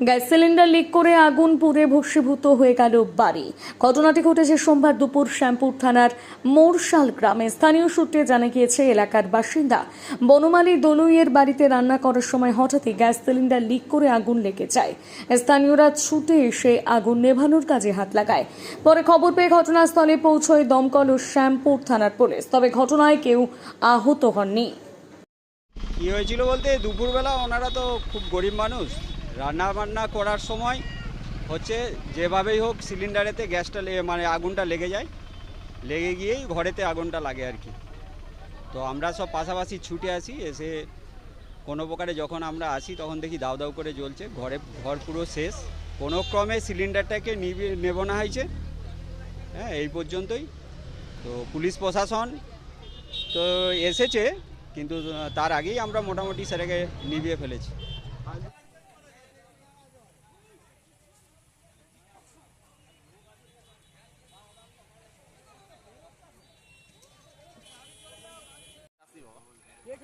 Gas cylinder leak করে আগুন পুড়ে ভস্মীভূত হয়ে গেল বাড়ি। ঘটনাটি ঘটেছে সোমবার দুপুর শ্যামপুর থানার মোরশাল গ্রামে। স্থানীয় সূত্রে জানা গিয়েছে, এলাকার বাসিন্দা বনমালী দলুইয়ের বাড়িতে রান্না করার সময় হঠাৎই গ্যাস সিলিন্ডার লিক করে আগুন লেগে যায়। স্থানীয়রা ছুটে এসে আগুন নেভানোর কাজে হাত লাগায়। পরে খবর পেয়ে ঘটনাস্থলে পৌঁছয় দমকল ও শ্যামপুর থানার পুলিশ। তবে ঘটনায় কেউ আহত হননি। কী হয়েছিল বলতে, দুপুরবেলা ওনারা তো খুব গরিব মানুষ। রান্না বান্না করার সময় হচ্ছে যেভাবেই হোক সিলিন্ডারেতে গ্যাসটা মানে আগুনটা লেগে যায়, লেগে গিয়েই ঘরেতে আগুনটা লাগে আর কি। তো আমরা সব পাশাপাশি ছুটে আসি, এসে কোনো প্রকারে যখন আমরা আসি তখন দেখি দাউ দাউ করে জ্বলছে, ঘরে, ঘর পুরো শেষ। কোনো ক্রমে সিলিন্ডারটাকে নিবি নেবনা হয়েছে। হ্যাঁ এই পর্যন্তই। তো পুলিশ প্রশাসন তো এসেছে, কিন্তু তার আগেই আমরা মোটামুটি সেটাকে নিভিয়ে ফেলেছি।